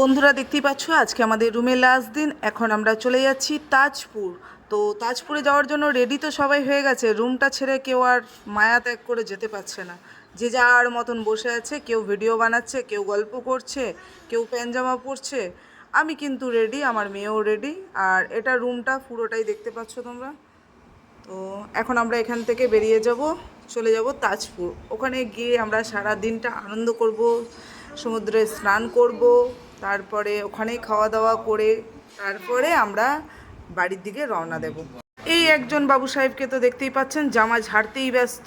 বন্ধুরা দেখতেই পাচ্ছ, আজকে আমাদের রুমে লাস্ট দিন। এখন আমরা চলে যাচ্ছি তাজপুর। তো তাজপুরে যাওয়ার জন্য রেডি তো সবাই হয়ে গেছে। রুমটা ছেড়ে কেউ আর মায়া ত্যাগ করে যেতে পারছে না। যে যার মতন বসে আছে, কেউ ভিডিও বানাচ্ছে, কেউ গল্প করছে, কেউ প্যানজামা পরছে। আমি কিন্তু রেডি আমার মেয়েও রেডি আর এটা রুমটা পুরোটাই দেখতে পাচ্ছ তোমরা। তো এখন আমরা এখান থেকে বেরিয়ে যাব, চলে যাব তাজপুর। ওখানে গিয়ে আমরা সারা দিনটা আনন্দ করব, সমুদ্রে স্নান করব। তারপরে ওখানেই খাওয়া দাওয়া করে তারপরে আমরা বাড়ির দিকে রওনা দেব। এই একজন বাবু সাহেবকে তো দেখতেই পাচ্ছেন, জামা ঝাড়তেই ব্যস্ত।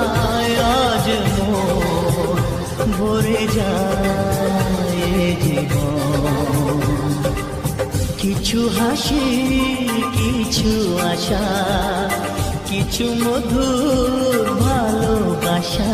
কিছু হাসি কিছু আশা কিছু মধু ভালোবাসা।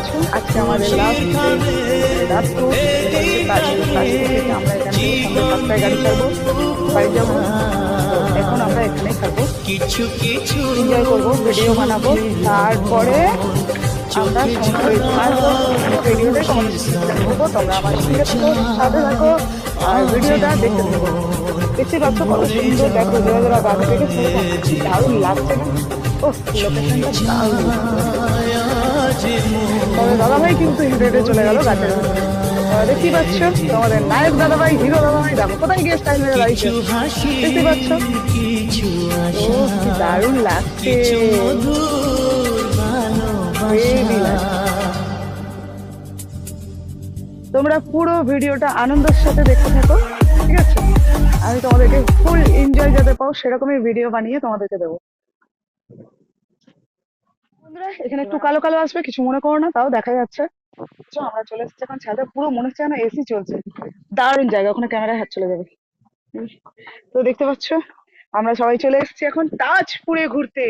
পাচ্ছ আজকে আমাদের last last tour Tajpur Tajpur থেকে আমরা এখান থেকে সাতটায় গাড়ি ছাড়বো বাড়ি যাব। এখন আমরা এখানেই থাকব। কিছু কিছু এনজয় করব ভিডিও বানাবো। তারপরে আমরা সাথে তোমরা আমার সঙ্গে থাকো সাথে থাকো। আর ভিডিওটা দেখতে থাকো। দেখতে পাচ্ছ কত সুন্দর দেখো থেকে দারুণ লাগছে না? ও লোকেশনটা দারুণ। তবে দাদাভাই কিন্তু হেঁটে চলে গেল গাছের। দেখতেই পাচ্ছ তোমাদের নায়ক দাদাভাই হিরো দাদাভাই দেখো কোথায় গিয়ে স্টাইল মেরে দাঁড়িয়েছে? দেখতে পাচ্ছ? ও কি দারুণ লাগছে। তোমরা পুরো ভিডিওটা আনন্দের সাথে দেখতে থাকো ঠিক আছে? আমি তোমাদেরকে ফুল এনজয় যাতে পাও সেরকমই ভিডিও বানিয়ে তোমাদেরকে দেবো। বন্ধুরা এখানে একটু কালো কালো আসবে কিছু মনে করো না তাও দেখা যাচ্ছে। আমরা চলে এসেছি এখন ছাদে পুরো মনে হচ্ছে না এসি চলছে। দারুণ জায়গা ওখানে ক্যামেরায় হাত চলে যাবে। তো দেখতে পাচ্ছ আমরা সবাই চলে এসেছি এখন তাজপুরে ঘুরতে।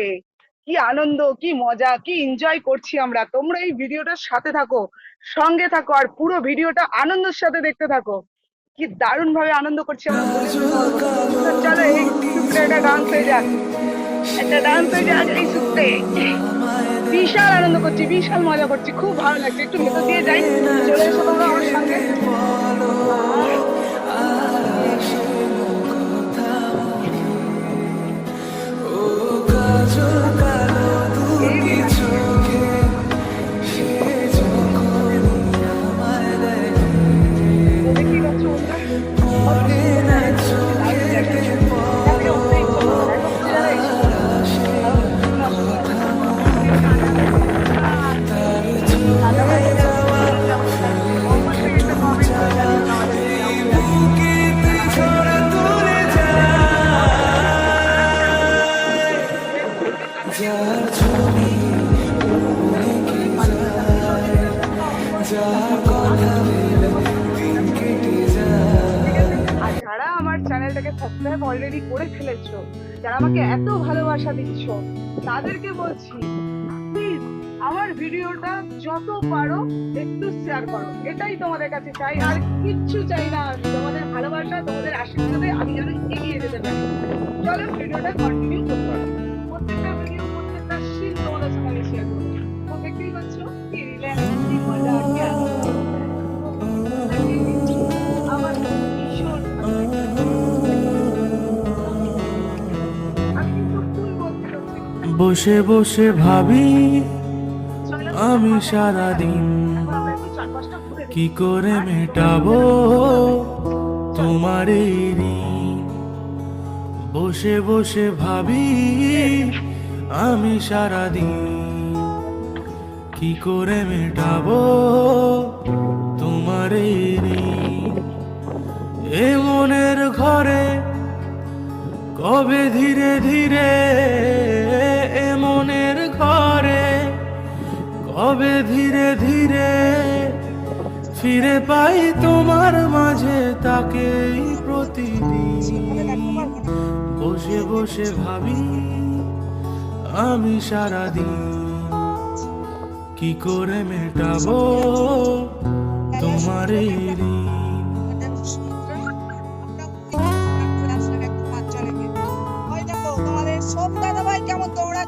কি আনন্দ কি মজা কি এনজয় করছি আমরা। তোমরা এই ভিডিওটার সাথে থাকো সঙ্গে থাকো আর পুরো ভিডিওটা আনন্দের সাথে দেখতে থাকো। কি দারুণ ভাবে আনন্দ করছি আমরা চলো এই সূত্রে একটা ডান্স হয়ে যাক। একটা ডান্স হয়ে যাক এই সূত্রে। বিশাল আনন্দ করছি, বিশাল মজা করছি, খুব ভালো লাগছে। একটু ভেতর দিয়ে যাই, চলে এসো সাবস্ক্রাইব অলরেডি করে ফেলেছো যারা আমাকে এত ভালোবাসা দিচ্ছ তাদেরকে বলছি প্লিজ আমার ভিডিওটা যত পারো একটু শেয়ার করো। এটাই তোমাদের কাছে চাই আর কিচ্ছু চাই না। আমি। তোমাদের ভালোবাসা তোমাদের আশীর্বাদে আমি যেন এগিয়ে যেতে পারি। চলো ভিডিওটা কন্টিনিউ করতে পারো প্রত্যেকটা বসে বসে ভাবি, আমি সারাদিন। কি করে মেটাবো তোমার বসে বসে ভাবি, আমি সারাদিন কি করে মেটাবো তোমার এই মনের ঘরে কবে ধীরে ধীরে এ মনের ঘরে, কবে ধীরে ধীরে ফিরে পাই তোমার মাঝে তাকে প্রতিদিন। বসে বসে ভাবি আমি সারাদিন কি করে মেটাবো তোমার এই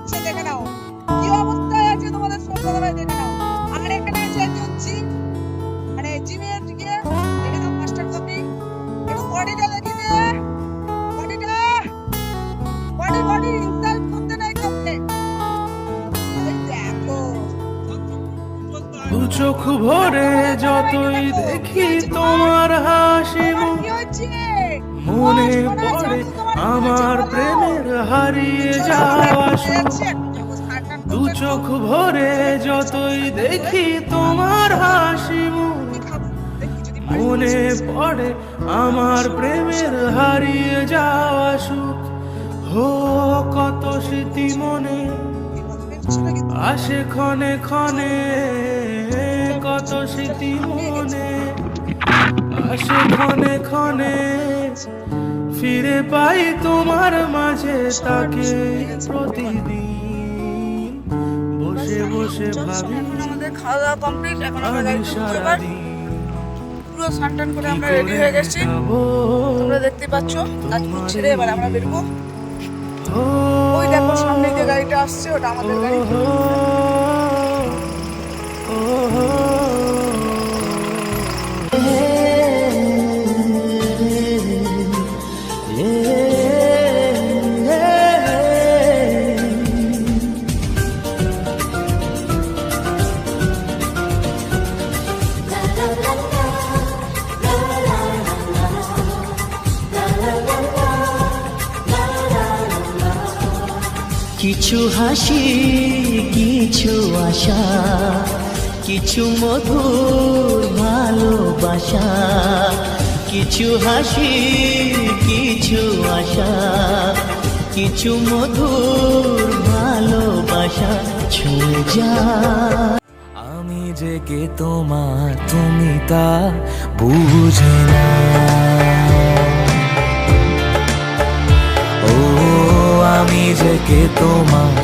দৌড়াচ্ছে দেখে নাও। কি অবস্থায় আছে তোমাদের সোম দাদাভাই দেখে নাও। আর এখানে আছে একজন জিম। মানে জিমের গিয়ে দেখে নাও মাস্টার কপি। একটু বডিটা দেখে দে। বডিটা বডি বডি ইনসাল্ট করতে নাই কাউকে দু চোখ ভরে যতই দেখি তোমার হাসি হচ্ছে মনে পড়ে আমার প্রেমের হারিয়ে সুখ দু চোখ ভরে যতই দেখি তোমার হাসি মনে পড়ে আমার প্রেমের হারিয়ে যাওয়া সুখ। হো কত স্মৃতি মনে আসে ক্ষণে ক্ষণে কত স্মৃতি মনে আসে ক্ষণে ক্ষণে ফিরে পাই তোমার মাঝে তাকে প্রতিদিন। বসে বসে ভাবি আমাদের খাওয়া দাওয়া কমপ্লিট এখন আমরা পুরো সানটান করে আমরা রেডি হয়ে গেছি। তোমরা দেখতে পাচ্ছ তাজপুর ছেড়ে এবার আমরা বেরবো। ওই দেখো সামনে যে গাড়িটা আসছে ওটা আমাদের গাড়ি। কিছু হাসি, কিছু আশা, কিছু মধুর ভালোবাসা, কিছু হাসি, কিছু আশা, কিছু মধুর ভালোবাসা ছুঁয়ে যা আমি যে কে তোমার তুমি তা বুঝে না। আমি যে কে তোমার